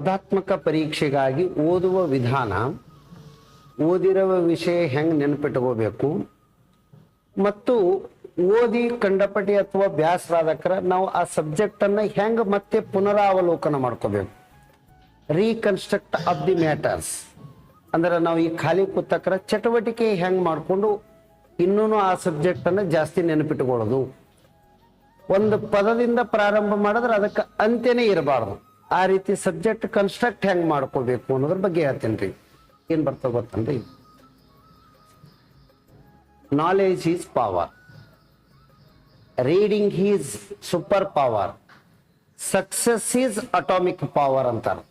ಸ್ಪರ್ಧಾತ್ಮಕ ಪರೀಕ್ಷೆಗಾಗಿ ಓದುವ ವಿಧಾನ, ಓದಿರುವ ವಿಷಯ ಹೆಂಗೆ ನೆನಪಿಟ್ಕೋಬೇಕು, ಮತ್ತು ಓದಿ ಕಂಡಪಟಿ ಅಥವಾ ಬ್ಯಾಸರಾದಕ್ರ ನಾವು ಆ ಸಬ್ಜೆಕ್ಟ್ ಹೆಂಗೆ ಮತ್ತೆ ಪುನರಾವಲೋಕನ ಮಾಡ್ಕೋಬೇಕು. Reconstruct of the matters. ಅಂದ್ರೆ ನಾವು ಈ ಖಾಲಿ ಪುಸ್ತಕರ ಚಟುವಟಿಕೆ ಹೆಂಗೆ ಮಾಡಿಕೊಂಡು ಇನ್ನೂ ಆ ಸಬ್ಜೆಕ್ಟ್ ಅನ್ನ ಜಾಸ್ತಿ ನೆನಪಿಟ್ಕೊಳ್ಳೋದು. ಒಂದು ಪದದಿಂದ ಪ್ರಾರಂಭ ಮಾಡಿದ್ರೆ ಅದಕ್ಕೆ ಅಂತ್ಯನೇ ಇರಬಾರ್ದು. ಆ ರೀತಿ ಸಬ್ಜೆಕ್ಟ್ ಕನ್ಸ್ಟ್ರಕ್ಟ್ ಹೆಂಗ್ ಮಾಡ್ಕೋಬೇಕು ಅನ್ನೋದ್ರ ಬಗ್ಗೆ ಹೇಳ್ತೇನೆ ರೀ ಏನ್ ಬರ್ತಾವ ಗೊತ್ತನ್ರಿ? Knowledge is power reading is super power success is atomic power ಅಂತಾರೆ.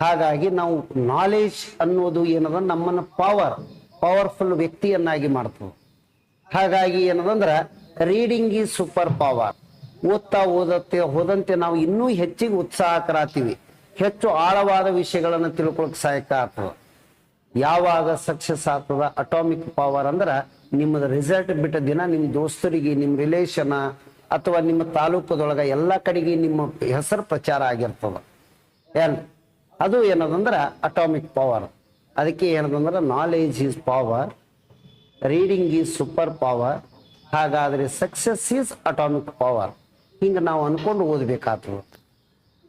ಹಾಗಾಗಿ ನಾವು ನಾಲೆಜ್ ಅನ್ನೋದು ಏನದ? ನಮ್ಮನ್ನ ಪವರ್ ಪವರ್ಫುಲ್ ವ್ಯಕ್ತಿಯನ್ನಾಗಿ ಮಾಡ್ತದೆ. ಹಾಗಾಗಿ ಏನದಂದ್ರ ರೀಡಿಂಗ್ ಈಸ್ ಸೂಪರ್ ಪವರ್ ಓದ್ತಾ ಓದತ್ತೆ, ಹೋದಂತೆ ನಾವು ಇನ್ನೂ ಹೆಚ್ಚಿಗೆ ಉತ್ಸಾಹಕರಾಗ್ತೀವಿ. ಹೆಚ್ಚು ಆಳವಾದ ವಿಷಯಗಳನ್ನು ತಿಳ್ಕೊಳಕ್ ಸಹಾಯಕ ಆಗ್ತದೆ. ಯಾವಾಗ ಸಕ್ಸಸ್ ಆಗ್ತದ ಅಟಾಮಿಕ್ ಪವರ್ ಅಂದ್ರ ನಿಮ್ಮದ ರಿಸಲ್ಟ್ ಬಿಟ್ಟ ದಿನ ನಿಮ್ಮ ದೋಸ್ತರಿಗೆ ನಿಮ್ಮ ರಿಲೇಷನ್ ಅಥವಾ ನಿಮ್ಮ ತಾಲೂಕದೊಳಗ ಎಲ್ಲ ಕಡೆಗೆ ನಿಮ್ಮ ಹೆಸರು ಪ್ರಚಾರ ಆಗಿರ್ತದ. ಏನ್? ಅದು ಏನದಂದ್ರ ಅಟಾಮಿಕ್ ಪವರ್ ಅದಕ್ಕೆ ಏನದಂದ್ರ knowledge is power reading is super power ಹಾಗಾದ್ರೆ ಸಕ್ಸಸ್ ಈಸ್ ಅಟಾಮಿಕ್ ಪವರ್ ಹಿಂಗ ನಾವು ಅನ್ಕೊಂಡು ಓದ್ಬೇಕಾತು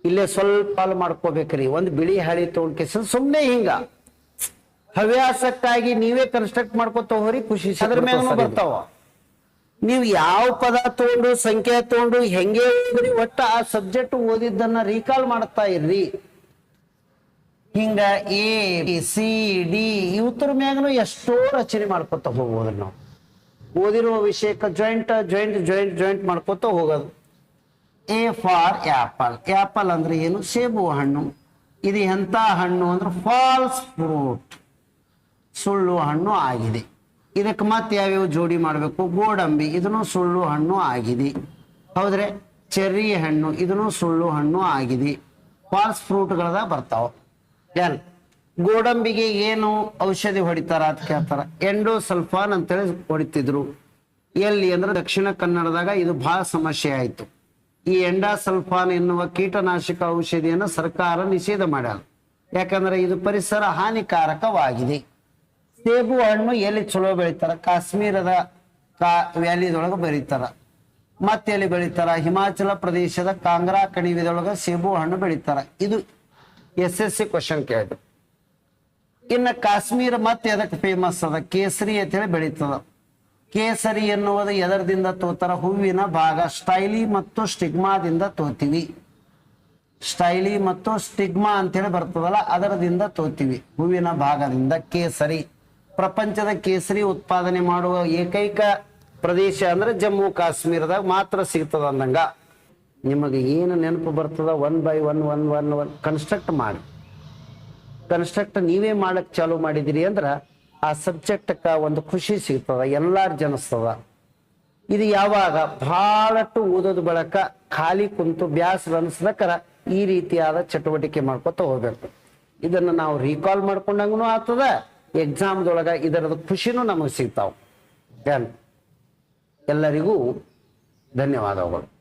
ಇಲ್ಲೇ ಸ್ವಲ್ಪ ಪಾಲು ಮಾಡ್ಕೋಬೇಕ್ರಿ ಒಂದು ಬಿಳಿ ಹಳಿ ತೊಗೊಂಡ್ಕೆಸ ಸುಮ್ಮನೆ ಹಿಂಗ. ಹವ್ಯಾಸಕ್ಕಾಗಿ ನೀವೇ ಕನ್ಸ್ಟ್ರಕ್ಟ್ ಮಾಡ್ಕೊತ ಹೋರಿ ಖುಷಿ ಅದ್ರ ಮ್ಯಾಗ ಬರ್ತಾವ. ನೀವು ಯಾವ ಪದ ತಗೊಂಡು ಸಂಖ್ಯೆ ತಗೊಂಡು ಹೆಂಗೆ ಓದ್ರಿ ಒಟ್ಟ ಆ ಸಬ್ಜೆಕ್ಟ್ ಓದಿದ್ದನ್ನ ರೀಕಾಲ್ ಮಾಡ್ತಾ ಇರ್ರಿ. ಹಿಂಗ ಎ ಸಿ ಡಿ ಇವತ್ತರ ಮ್ಯಾಗನು ಎಷ್ಟೋ ರಚನೆ ಮಾಡ್ಕೊತ ಹೋಗ್ಬೋದ್ರಿ ನಾವು. ಓದಿರುವ ವಿಷಯಕ್ಕೆ ಜಾಯಿಂಟ್ ಜಾಯಿಂಟ್ ಜಾಯಿಂಟ್ ಜಾಯಿಂಟ್ ಮಾಡ್ಕೊತ ಹೋಗೋದು. ಎ ಫಾರ್ ಆಪಲ್ ಆಪಲ್ ಅಂದ್ರೆ ಏನು? ಸೇಬು ಹಣ್ಣು. ಇದು ಎಂತ ಹಣ್ಣು ಅಂದ್ರೆ ಫಾಲ್ಸ್ ಫ್ರೂಟ್ ಸುಳ್ಳು ಹಣ್ಣು ಆಗಿದೆ. ಇದಕ್ಕೆ ಮತ್ತೆ ಯಾವ್ಯಾವ ಜೋಡಿ ಮಾಡಬೇಕು? ಗೋಡಂಬಿ. ಇದನ್ನು ಸುಳ್ಳು ಹಣ್ಣು ಆಗಿದೆ. ಹೌದ್ರೆ? ಚೆರ್ರಿ ಹಣ್ಣು. ಇದನ್ನು ಸುಳ್ಳು ಹಣ್ಣು ಆಗಿದೆ. ಫಾಲ್ಸ್ ಫ್ರೂಟ್ಗಳದ ಬರ್ತಾವ. ಎಲ್ ಗೋಡಂಬಿಗೆ ಏನು ಔಷಧಿ ಹೊಡಿತಾರ ಅಂತ ಕೇಳ್ತಾರ? ಎಂಡೋ ಸಲ್ಫಾನ್ ಅಂತೇಳಿ ಹೊಡಿತಿದ್ರು. ಎಲ್ಲಿ ಅಂದ್ರೆ ದಕ್ಷಿಣ ಕನ್ನಡದಾಗ ಇದು ಬಹಳ ಸಮಸ್ಯೆ ಆಯ್ತು. ಈ ಎಂಡಾಸಲ್ಫಾನ್ ಎನ್ನುವ ಕೀಟನಾಶಕ ಔಷಧಿಯನ್ನು ಸರ್ಕಾರ ನಿಷೇಧ ಮಾಡ್ಯಾರ. ಯಾಕಂದ್ರೆ ಇದು ಪರಿಸರ ಹಾನಿಕಾರಕವಾಗಿದೆ. ಸೇಬು ಹಣ್ಣು ಎಲ್ಲಿ ಚಲೋ ಬೆಳಿತಾರ? ಕಾಶ್ಮೀರದ ಕಾ ವ್ಯಾಲಿದೊಳಗೆ ಬೆಳಿತಾರ. ಮತ್ತೆ ಎಲ್ಲಿ ಬೆಳಿತಾರ? ಹಿಮಾಚಲ ಪ್ರದೇಶದ ಕಾಂಗ್ರಾ ಕಣಿವೆದೊಳಗ ಸೇಬು ಹಣ್ಣು ಬೆಳಿತಾರ. ಇದು ಎಸ್ ಎಸ್ ಸಿ ಕ್ವಶನ್ ಕೇಳಿದ್ರು ಇನ್ನು ಕಾಶ್ಮೀರ ಮತ್ತೆ ಅದಕ್ಕೆ ಫೇಮಸ್ ಅದ. ಕೇಸರಿ ಅಂತ ಹೇಳಿ ಬೆಳೀತದ. ಕೇಸರಿ ಎನ್ನುವುದು ಎದರದಿಂದ ತೋತರ? ಹೂವಿನ ಭಾಗ. ಸ್ಟೈಲಿ ಮತ್ತು ಸ್ಟಿಗ್ಮಾದಿಂದ ತೋತೀವಿ. ಸ್ಟೈಲಿ ಮತ್ತು ಸ್ಟಿಗ್ಮಾ ಅಂತೇಳಿ ಬರ್ತದಲ್ಲ, ಅದರದಿಂದ ತೋತೀವಿ. ಹೂವಿನ ಭಾಗದಿಂದ ಕೇಸರಿ. ಪ್ರಪಂಚದ ಕೇಸರಿ ಉತ್ಪಾದನೆ ಮಾಡುವ ಏಕೈಕ ಪ್ರದೇಶ ಅಂದ್ರೆ ಜಮ್ಮು ಕಾಶ್ಮೀರದಾಗ ಮಾತ್ರ ಸಿಗ್ತದ ಅಂದಂಗ. ನಿಮಗೆ ಏನು ನೆನಪು ಬರ್ತದ? One by one one one one, construct ಮಾಡಿ. ಕನ್ಸ್ಟ್ರಕ್ಟ್ ನೀವೇ ಮಾಡಕ್ ಚಾಲು ಮಾಡಿದಿರಿ ಅಂದ್ರ ಆ ಸಬ್ಜೆಕ್ಟ್ಕ್ಕೆ ಒಂದು ಖುಷಿ ಸಿಗ್ತದ, ಎಲ್ಲಾರು ಜನಿಸ್ತದ. ಇದು ಯಾವಾಗ? ಬಹಳಟ್ಟು ಓದೋದು ಬಳಕ ಖಾಲಿ ಕುಂತು ಬ್ಯಾಸರ ಅನ್ಸ್ದಕ್ಕರ ಈ ರೀತಿಯಾದ ಚಟುವಟಿಕೆ ಮಾಡ್ಕೊತ ಹೋಗ್ಬೇಕು. ಇದನ್ನ ನಾವು ರೀಕಾಲ್ ಮಾಡ್ಕೊಂಡಂಗೂ ಆಗ್ತದ ಎಕ್ಸಾಮ್ದೊಳಗ ಇದರದ ಖುಷಿನೂ ನಮಗೆ ಸಿಗ್ತಾವ? ಎಲ್ಲರಿಗೂ ಧನ್ಯವಾದಗಳು.